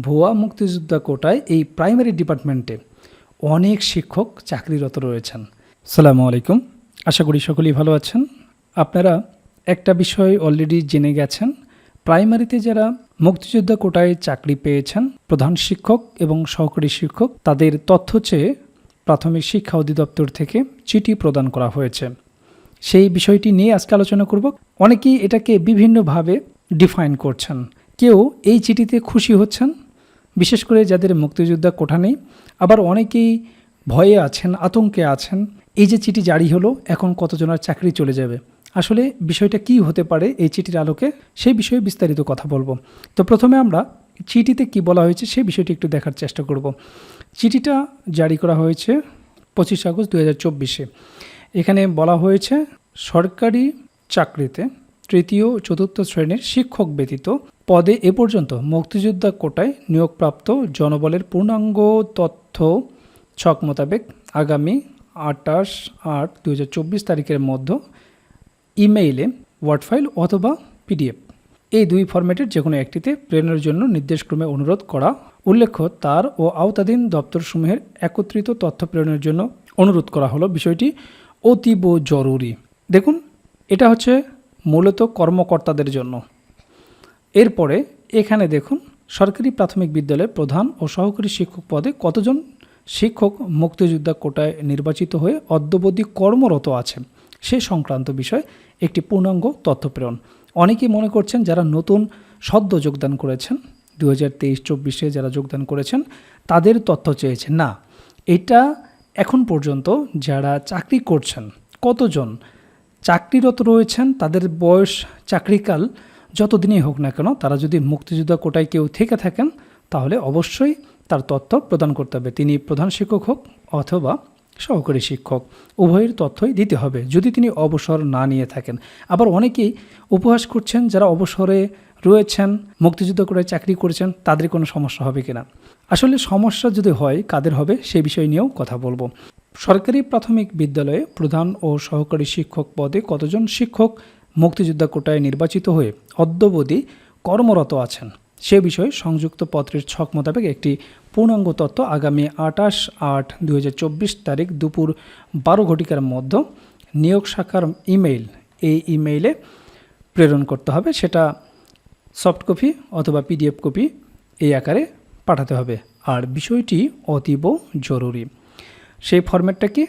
ভুয়া মুক্তিযোদ্ধা কোটায় এই প্রাইমারি ডিপার্টমেন্টে অনেক শিক্ষক চাকরিরত রয়েছেন। সালামু আলাইকুম। আশা করি সকলেই ভালো আছেন। আপনারা একটা বিষয় অলরেডি জেনে গেছেন, প্রাইমারিতে যারা মুক্তিযোদ্ধা কোটায় চাকরি পেয়েছেন, প্রধান শিক্ষক এবং সহকারী শিক্ষক, তাদের তথ্য চেয়ে প্রাথমিক শিক্ষা অধিদপ্তর থেকে চিঠি প্রদান করা হয়েছে। সেই বিষয়টি নিয়ে আজকে আলোচনা করব। অনেকেই এটাকে বিভিন্নভাবে ডিফাইন করছেন। কেউ এই চিঠিতে খুশি হচ্ছেন বিশেষ করে যাদের মুক্তিযোদ্ধা কোঠা নেই, আবার অনেকেই ভয়ে আছেন, আতঙ্কে আছেন। এই যে চিঠি জারি হলো, এখন কতজনের চাকরি চলে যাবে? আসলে বিষয়টা কি হতে পারে এই চিঠির আলোকে সেই বিষয়ে বিস্তারিত কথা বলব। তো প্রথমে আমরা চিঠিতে কি বলা হয়েছে সেই বিষয়টি একটু দেখার চেষ্টা করব। চিঠিটা জারি করা হয়েছে পঁচিশ আগস্ট দু চব্বিশে। এখানে বলা হয়েছে, সরকারি চাকরিতে তৃতীয়, চতুর্থ শ্রেণির শিক্ষক ব্যতীত পদে এ পর্যন্ত মুক্তিযোদ্ধা কোটায় নিয়োগপ্রাপ্ত জনবলের পূর্ণাঙ্গ তথ্য ছক মোতাবেক আগামী আটাশ আট দু তারিখের মধ্যে ইমেইলে, ওয়ার্ড ফাইল অথবা পিডিএফ। এই দুই ফরম্যাটের যে কোনো একটিতে প্রেরণের জন্য নির্দেশক্রমে অনুরোধ করা। উল্লেখ্য, তার ও আওতাধীন দপ্তরসমূহের একত্রিত তথ্য প্রেরণের জন্য অনুরোধ করা হলো। বিষয়টি অতীব জরুরি। দেখুন, এটা হচ্ছে মূলত কর্মকর্তাদের জন্য। এরপরে এখানে দেখুন, সরকারি প্রাথমিক বিদ্যালয়ের প্রধান ও সহকারী শিক্ষক পদে কতজন শিক্ষক মুক্তিযোদ্ধা কোটায় নির্বাচিত হয়ে অদ্যবধি কর্মরত আছে সে সংক্রান্ত বিষয় একটি পূর্ণাঙ্গ তথ্য প্রেরণ। অনেকেই মনে করছেন যারা নতুন সদ্য যোগদান করেছেন দু হাজার তেইশ চব্বিশে যারা যোগদান করেছেন, তাদের তথ্য চেয়েছেন না, এটা এখন পর্যন্ত যারা চাকরি করছেন, কতজন চাকরিরত রয়েছেন, তাদের বয়স, চাকরিকাল যতদিনই হোক না কেন, তারা যদি মুক্তিযোদ্ধা কোটায় কেউ থেকে থাকেন, তাহলে অবশ্যই তার তথ্য প্রদান করতে হবে। তিনি প্রধান শিক্ষক হোক অথবা সহকারী শিক্ষক, উভয়ের তথ্যই দিতে হবে। যদি তিনি অবসর না নিয়ে থাকেন, আবার অনেকেই উপহাস করছেন যারা অবসরে রয়েছেন, মুক্তিযুদ্ধ করে চাকরি করেছেন, তাদের কোনো সমস্যা হবে কিনা? আসলে সমস্যা যদি হয়, কাদের হবে, সে বিষয় নিয়েও কথা বলব। সরকারি প্রাথমিক বিদ্যালয়ে প্রধান ও সহকারী শিক্ষক পদে কতজন শিক্ষক মুক্তিযোদ্ধা কোটায় নির্বাচিত হয়ে অদ্যবধি কর্মরত আছেন। সে বিষয়ে সংযুক্ত পত্রের ছক মোতাবেক একটি পূর্ণাঙ্গ তথ্য আগামী আটাশ আট দু তারিখ দুপুর বারো ঘটিকার মধ্যে নিয়োগ শাখার ইমেইল, এই ইমেইলে প্রেরণ করতে হবে। সেটা সফট কপি অথবা পিডিএফ কপি এই আকারে পাঠাতে হবে। আর বিষয়টি অতীব জরুরি। সেই ফরম্যাটটা কি?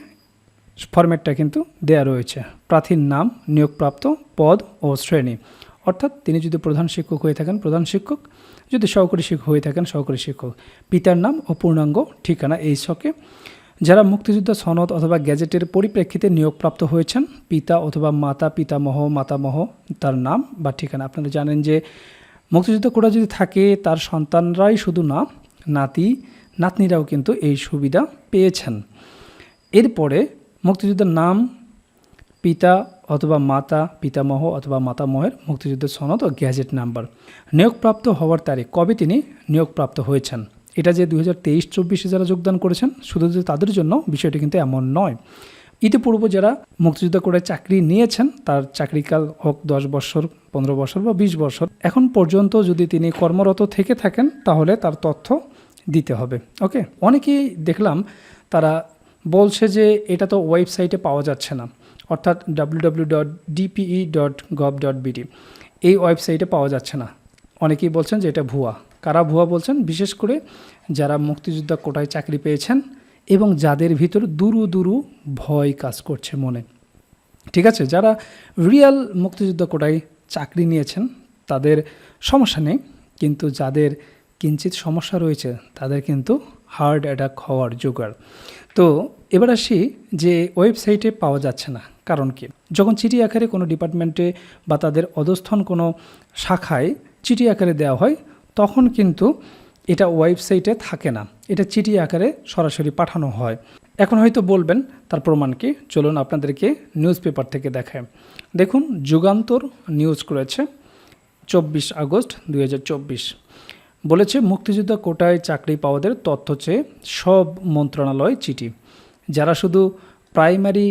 ফরম্যাটটা কিন্তু দেয়া রয়েছে। প্রার্থীর নাম, নিয়োগপ্রাপ্ত পদ ও শ্রেণি। অর্থাৎ তিনি যদি প্রধান শিক্ষক হয়ে থাকেন, প্রধান শিক্ষক। যদি সহকারী শিক্ষক হয়ে থাকেন, সহকারী শিক্ষক। পিতার নাম ও পূর্ণাঙ্গ ঠিকানা এই ছকে। যারা মুক্তিযোদ্ধা সনদ অথবা গ্যাজেটের পরিপ্রেক্ষিতে নিয়োগপ্রাপ্ত হয়েছেন, পিতা অথবা মাতা, পিতামহ, মাতামহ, তার নাম বা ঠিকানা। আপনারা জানেন যে মুক্তিযুদ্ধ কোটা যদি থাকে, তার সন্তানরাই শুধু না, নাতি, নাতনিরাও কিন্তু এই সুবিধা পেয়েছেন। এরপরে মুক্তিযুদ্ধের নাম পিতা অথবা মাতা, পিতামহ অথবা মাতামহের মুক্তিযুদ্ধের সনদ ও গ্যাজেট নাম্বার। নিয়োগপ্রাপ্ত হওয়ার তারিখ, কবে তিনি নিয়োগপ্রাপ্ত হয়েছেন? এটা যে দু হাজার তেইশ চব্বিশে যারা যোগদান করেছেন, শুধু যে তাদের জন্য, বিষয়টি কিন্তু এমন নয়। ইতিপূর্ব যারা মুক্তিযুদ্ধ করে চাকরি নিয়েছেন, তার চাকরিকাল হোক দশ বছর, পনেরো বছর বা বিশ বছর, এখন পর্যন্ত যদি তিনি কর্মরত থেকে থাকেন, তাহলে তার তথ্য দিতে হবে। ওকে? অনেকেই দেখলাম তারা বলছে যে এটা তো ওয়েবসাইটে পাওয়া যাচ্ছে না, অর্থাৎ W W dot DPE dot gov dot BD এই ওয়েবসাইটে পাওয়া যাচ্ছে না। অনেকেই বলছেন যে এটা ভুয়া। কারা ভুয়া বলছেন? বিশেষ করে যারা মুক্তিযোদ্ধা কোটায় চাকরি পেয়েছেন এবং যাদের ভিতর দুরু দুরু ভয় কাজ করছে মনে। ঠিক আছে, যারা রিয়াল মুক্তিযুদ্ধ কোটায় চাকরি নিয়েছেন, তাদের সমস্যা নেই, কিন্তু যাদের কিঞ্চিত সমস্যা রয়েছে, তাদের কিন্তু হার্ট অ্যাটাক হওয়ার জোগাড় তো এবার আসি যে ওয়েবসাইটে পাওয়া যাচ্ছে না। কারণ কি? যখন চিঠি আকারে কোনো ডিপার্টমেন্টে বা তাদের অধস্থন কোনো শাখায় চিঠি আকারে দেওয়া হয়, তখন কিন্তু এটা ওয়েবসাইটে থাকে না। এটা চিঠি আকারে সরাসরি পাঠানো হয়। এখন হয়তো বলবেন, তার প্রমাণ কি? চলুন আপনাদেরকে নিউজ পেপার থেকে দেখায় দেখুন, যুগান্তর নিউজ করেছে চব্বিশ আগস্ট দু হাজার চব্বিশ। বলেছে, মুক্তিযোদ্ধা কোটায় চাকরি পাওয়াদের তথ্য চেয়ে সব মন্ত্রণালয় চিঠি। যারা শুধু প্রাইমারি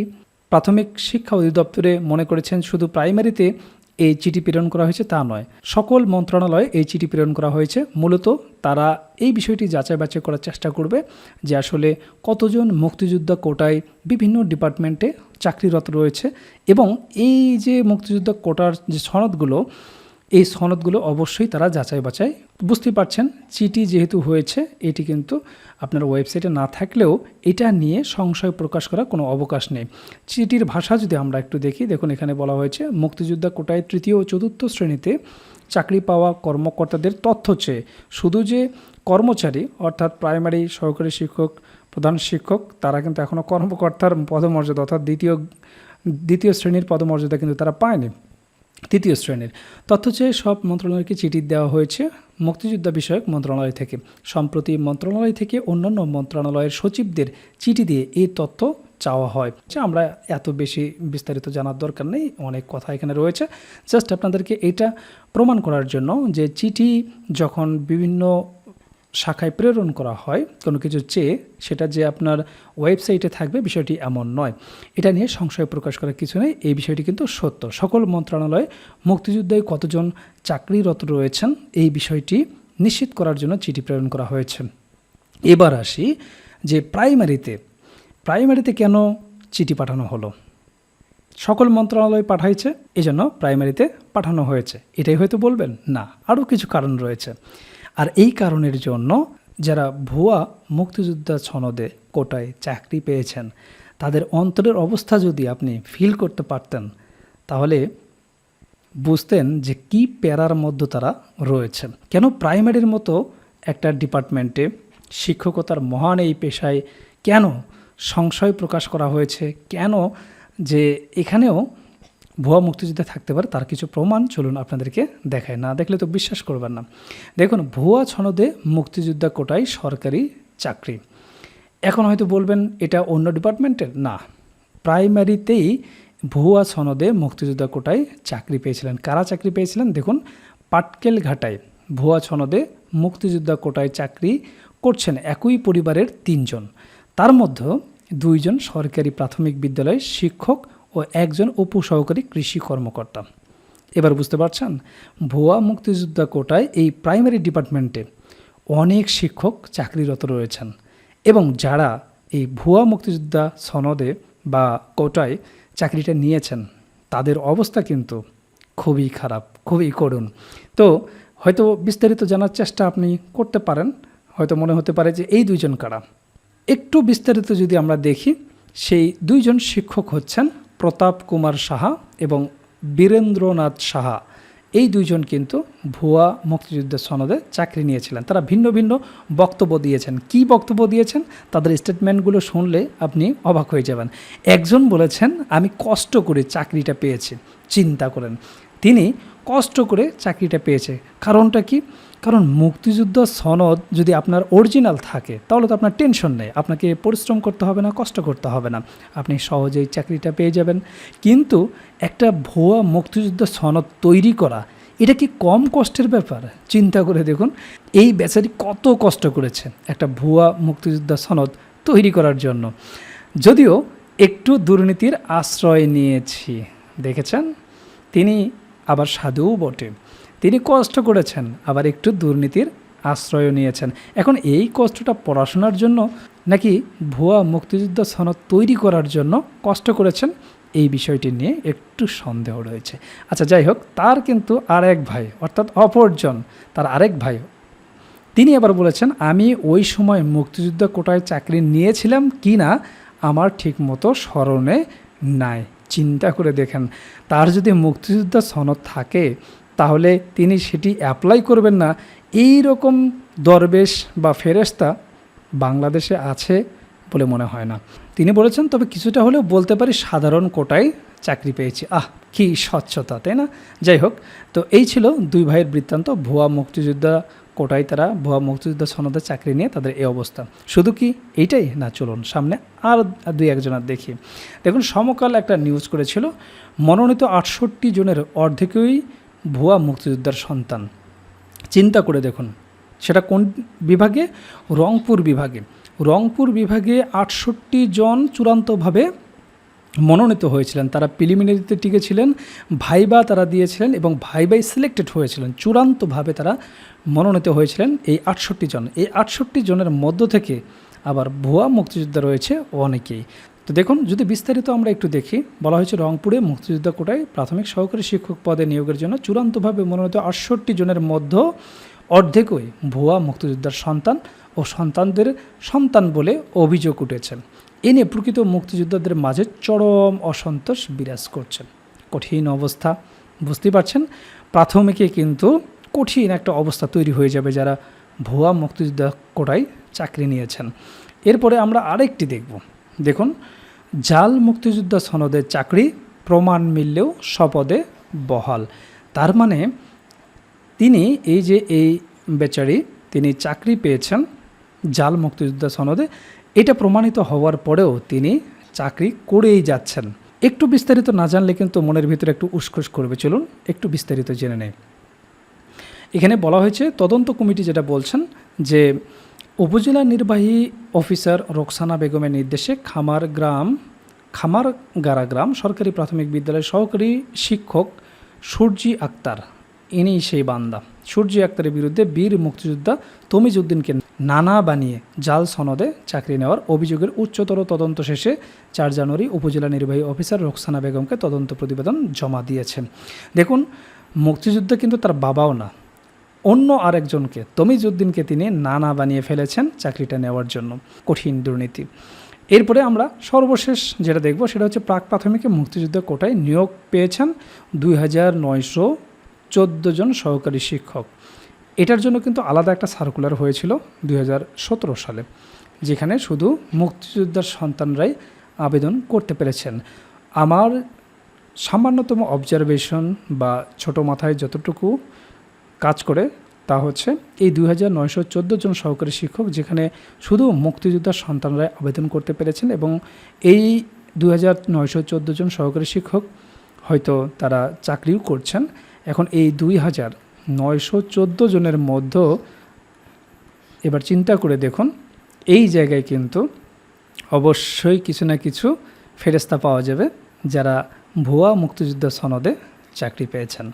প্রাথমিক শিক্ষা অধিদপ্তরে মনে করেছেন শুধু প্রাইমারিতে এই চিঠি প্রেরণ করা হয়েছে তা নয়, সকল মন্ত্রণালয়ে এই চিঠি প্রেরণ করা হয়েছে। মূলত তারা এই বিষয়টি যাচাই বাছাই করার চেষ্টা করবে যে আসলে কতজন মুক্তিযোদ্ধা কোটায় বিভিন্ন ডিপার্টমেন্টে চাকরিরত রয়েছে এবং এই যে মুক্তিযোদ্ধা কোটার যে সনদগুলো এই সনদগুলো অবশ্যই তারা যাচাই বাছাই বুঝতেই পারছেন। চিঠি যেহেতু হয়েছে, এটি কিন্তু আপনার ওয়েবসাইটে না থাকলেও এটা নিয়ে সংশয় প্রকাশ করার কোনো অবকাশ নেই। চিঠির ভাষা যদি আমরা একটু দেখি, দেখুন এখানে বলা হয়েছে, মুক্তিযোদ্ধা কোটায় তৃতীয় ও চতুর্থ শ্রেণীতে চাকরি পাওয়া কর্মকর্তাদের তথ্য চেয়ে শুধু যে কর্মচারী, অর্থাৎ প্রাইমারি, সহকারী শিক্ষক, প্রধান শিক্ষক, তারা কিন্তু এখনও কর্মকর্তার পদমর্যাদা অর্থাৎ দ্বিতীয় দ্বিতীয় শ্রেণির পদমর্যাদা কিন্তু তারা পায়নি। তৃতীয় শ্রেণির। তথ্য চেয়ে সব মন্ত্রণালয়কে চিঠি দেওয়া হয়েছে মুক্তিযোদ্ধা বিষয়ক মন্ত্রণালয় থেকে। সম্প্রতি মন্ত্রণালয় থেকে অন্যান্য মন্ত্রণালয়ের সচিবদের চিঠি দিয়ে এই তথ্য চাওয়া হয়। যে আমরা এত বেশি বিস্তারিত জানার দরকার নেই, অনেক কথা এখানে রয়েছে। জাস্ট আপনাদেরকে এটা প্রমাণ করার জন্য যে চিঠি যখন বিভিন্ন শাখায় প্রেরণ করা হয়, কোনো কিছু চেয়ে সেটা যে আপনার ওয়েবসাইটে থাকবে বিষয়টি এমন নয়। এটা নিয়ে সংশয় প্রকাশ করার কিছু নেই, এই বিষয়টি কিন্তু সত্য। সকল মন্ত্রণালয়ে মুক্তিযুদ্ধে কতজন চাকরিরত রয়েছেন, এই বিষয়টি নিশ্চিত করার জন্য চিঠি প্রেরণ করা হয়েছে। এবার আসি যে প্রাইমারিতে প্রাইমারিতে কেন চিঠি পাঠানো হলো? সকল মন্ত্রণালয় পাঠাইছে, এজন্য প্রাইমারিতে পাঠানো হয়েছে। এটাই হয়তো বলবেন, না, আরও কিছু কারণ রয়েছে। আর এই কারণের জন্য যারা ভুয়া মুক্তিযোদ্ধা সনদে কোটায় চাকরি পেয়েছেন, তাদের অন্তরের অবস্থা যদি আপনি ফিল করতে পারতেন, তাহলে বুঝতেন যে কি প্যারার মধ্যে তারা রয়েছেন। কেন প্রাইমারির মতো একটা ডিপার্টমেন্টে শিক্ষকতার মহান এই পেশায় কেন সংশয় প্রকাশ করা হয়েছে? কেন যে এখানেও ভুয়া মুক্তিযোদ্ধা থাকতে পারে, তার কিছু প্রমাণ চলুন আপনাদেরকে দেখায়। না দেখলে তো বিশ্বাস করবেন না। দেখুন, ভুয়া ছনদে মুক্তিযোদ্ধা কোটায় সরকারি চাকরি। এখন হয়তো বলবেন, এটা অন্য ডিপার্টমেন্টের? না। প্রাইমারিতেই ভুয়া সনদে মুক্তিযোদ্ধা কোটায় চাকরি পেয়েছিলেন। কারা চাকরি পেয়েছিলেন? দেখুন, পাটকেল ঘাটায় ভুয়া সনদে মুক্তিযোদ্ধা কোটায় চাকরি করছেন একই পরিবারের তিনজন। তার মধ্যে দুইজন সরকারি প্রাথমিক বিদ্যালয়ের শিক্ষক ও একজন উপসহকারী কৃষি কর্মকর্তা। এবার বুঝতে পারছেন, ভুয়া মুক্তিযোদ্ধা কোটায় এই প্রাইমারি ডিপার্টমেন্টে অনেক শিক্ষক চাকরিরত রয়েছেন এবং যারা এই ভুয়া মুক্তিযোদ্ধা সনদে বা কোটায় চাকরিটা নিয়েছেন, তাদের অবস্থা কিন্তু খুবই খারাপ, খুবই করুণ। তো হয়তো বিস্তারিত জানার চেষ্টা আপনি করতে পারেন, হয়তো মনে হতে পারে যে এই দুইজন কারা। একটু বিস্তারিত যদি আমরা দেখি, সেই দুইজন শিক্ষক হচ্ছেন প্রতাপ কুমার সাহা এবং বীরেন্দ্রনাথ সাহা, এই দুইজন কিন্তু ভুয়া মুক্তিযুদ্ধের সনদে চাকরি নিয়েছিলেন। তারা ভিন্ন ভিন্ন বক্তব্য দিয়েছেন। কি বক্তব্য দিয়েছেন? তাদের স্টেটমেন্টগুলো শুনলে আপনি অবাক হয়ে যাবেন। একজন বলেছেন, আমি কষ্ট করে চাকরিটা পেয়েছি। চিন্তা করেন। তিনি কষ্ট করে চাকরিটা পেয়েছে। কারণটা কি? কারণ মুক্তিযুদ্ধ সনদ যদি আপনার অরিজিনাল থাকে, তাহলে তো আপনার টেনশন নেই। আপনাকে পরিশ্রম করতে হবে না, কষ্ট করতে হবে না। আপনি সহজেই চাকরিটা পেয়ে যাবেন। কিন্তু একটা ভুয়া মুক্তিযুদ্ধ সনদ তৈরি করা, এটা কি কম কষ্টের ব্যাপার? চিন্তা করে দেখুন, এই বেচারি কত কষ্ট করেছে একটা ভুয়া মুক্তিযোদ্ধা সনদ তৈরি করার জন্য। যদিও একটু দুর্নীতির আশ্রয় নিয়েছি। দেখেছেন? তিনি আবার সাধুও বটে। তিনি কষ্ট করেছেন, আবার একটু দুর্নীতির আশ্রয় নিয়েছেন। এখন এই কষ্টটা পড়াশোনার জন্য নাকি ভুয়া মুক্তিযুদ্ধ সনদ তৈরি করার জন্য কষ্ট করেছেন, এই বিষয়টি নিয়ে একটু সন্দেহ রয়েছে। আচ্ছা যাই হোক, তার কিন্তু আর এক ভাই, অর্থাৎ অপরজন, তার আরেক ভাই। তিনি আবার বলেছেন, আমি ওই সময় মুক্তিযুদ্ধ কোটায় চাকরি নিয়েছিলাম কি না আমার ঠিকমতো স্মরণে নাই। চিন্তা করে দেখেন, তার যদি মুক্তিযোদ্ধা সনদ থাকে, তাহলে তিনি সেটি অ্যাপ্লাই করবেন না। এই রকম দরবেশ বা ফেরেস্তা বাংলাদেশে আছে বলে মনে হয় না। তিনি বলেছেন, তবে কিছুটা হলেও বলতে পারি, সাধারণ কোটায় চাকরি পেয়েছি। আহ, কি স্বচ্ছতা, তাই না? যাই হোক, তো এই ছিল দুই ভাইয়ের বৃত্তান্ত, ভুয়া মুক্তিযোদ্ধা কোটায় তারা ভুয়া মুক্তিযোদ্ধা সনদে চাকরি নিয়ে তাদের এই অবস্থা। শুধু কি এইটাই? না, চলুন সামনে আর দুই একজনের দেখি। দেখুন, সমকাল একটা নিউজ করেছিল, মনোনীত আটষট্টি জনের অর্ধেকই ভুয়া মুক্তিযোদ্ধার সন্তান। চিন্তা করে দেখুন, সেটা কোন বিভাগে? রংপুর বিভাগে। রংপুর বিভাগে আটষট্টি জন চূড়ান্তভাবে মনোনীত হয়েছিলেন। তারা প্রিলিমিনারিতে টিকেছিলেন, ভাইবা তারা দিয়েছিলেন এবং ভাইবাই সিলেক্টেড হয়েছিলেন। চূড়ান্তভাবে তারা মনোনীত হয়েছিলেন এই আটষট্টি জন। এই আটষট্টি জনের মধ্য থেকে আবার ভুয়া মুক্তিযোদ্ধা রয়েছে অনেকেই। তো দেখুন, যদি বিস্তারিত আমরা একটু দেখি, বলা হয়েছে রংপুরে মুক্তিযোদ্ধা কোটায় প্রাথমিক সহকারী শিক্ষক পদে নিয়োগের জন্য চূড়ান্তভাবে মনোনীত আটষট্টি জনের মধ্যে অর্ধেকই ভুয়া মুক্তিযোদ্ধার সন্তান ও সন্তানদের সন্তান বলে অভিযোগ উঠেছে। এ নিয়ে প্রকৃত মুক্তিযোদ্ধাদের মাঝে চরম অসন্তোষ বিরাজ করছেন। কঠিন অবস্থা বুঝতে পারছেন? প্রাথমিকে কিন্তু কঠিন একটা অবস্থা তৈরি হয়ে যাবে যারা ভুয়া মুক্তিযোদ্ধা কোটায় চাকরি নিয়েছেন। এরপরে আমরা আরেকটি দেখব। দেখুন, জাল মুক্তিযোদ্ধা সনদের চাকরি প্রমাণ মিললেও স্বপদে বহাল। তার মানে তিনি এই যে এই বেচারি, তিনি চাকরি পেয়েছেন জাল মুক্তিযোদ্ধা সনদে এটা প্রমাণিত হওয়ার পরেও তিনি চাকরি করেই যাচ্ছেন। একটু বিস্তারিত না জানলে কিন্তু মনের ভিতরে একটু উসখুস করবে। চলুন একটু বিস্তারিত জেনে নেই। এখানে বলা হয়েছে, তদন্ত কমিটি যেটা বলছেন যে উপজেলা নির্বাহী অফিসার রোকসানা বেগমের নির্দেশে খামার গ্রাম খামারগাড়া গ্রাম সরকারি প্রাথমিক বিদ্যালয়ের সহকারী শিক্ষক সূর্যি আক্তার। ইনি সেই বান্দা। সূর্যি আক্তারের বিরুদ্ধে বীর মুক্তিযোদ্ধা তমিজউদ্দিনকে নানা বানিয়ে জাল সনদে চাকরি নেওয়ার অভিযোগের উচ্চতর তদন্ত শেষে চার জানুয়ারি উপজেলা নির্বাহী অফিসার রোকসানা বেগমকে তদন্ত প্রতিবেদন জমা দিয়েছেন দেখুন, মুক্তিযুদ্ধ কিন্তু তার বাবাও না। অন্য আরেকজনকে তমিজউদ্দিনকে তিনি নানা বানিয়ে ফেলেছেন চাকরিটা নেওয়ার জন্য। কঠিন দুর্নীতি। এরপরে আমরা সর্বশেষ যেটা দেখব সেটা হচ্ছে প্রাক প্রাথমিকে মুক্তিযুদ্ধ কোটায় নিয়োগ পেয়েছেন দুই হাজার নয়শো চোদ্দ জন সহকারী শিক্ষক। এটার জন্য কিন্তু আলাদা একটা সার্কুলার হয়েছিল দু হাজার সতেরো সালে, যেখানে শুধু মুক্তিযোদ্ধার সন্তানরাই আবেদন করতে পেরেছেন। আমার সামান্যতম অবজারভেশন বা ছোট মাথায় যতটুকু কাজ করে তা হচ্ছে এই দুই হাজার নয়শো চোদ্দ জন সহকারী শিক্ষক, যেখানে শুধু মুক্তিযোদ্ধার সন্তানরাই আবেদন করতে পেরেছেন এবং এই দুই হাজার নয়শো চোদ্দ জন সহকারী শিক্ষক হয়তো তারা চাকরিও করছেন। এখন এই দুই হাজার নয়শো চোদ্দ জনের মধ্য, এবার চিন্তা করে দেখুন, এই জায়গায় কিন্তু অবশ্যই কিছু না কিছু ফেরেস্তা পাওয়া যাবে যারা ভুয়া মুক্তিযুদ্ধ সনদে চাকরি পেয়েছেন।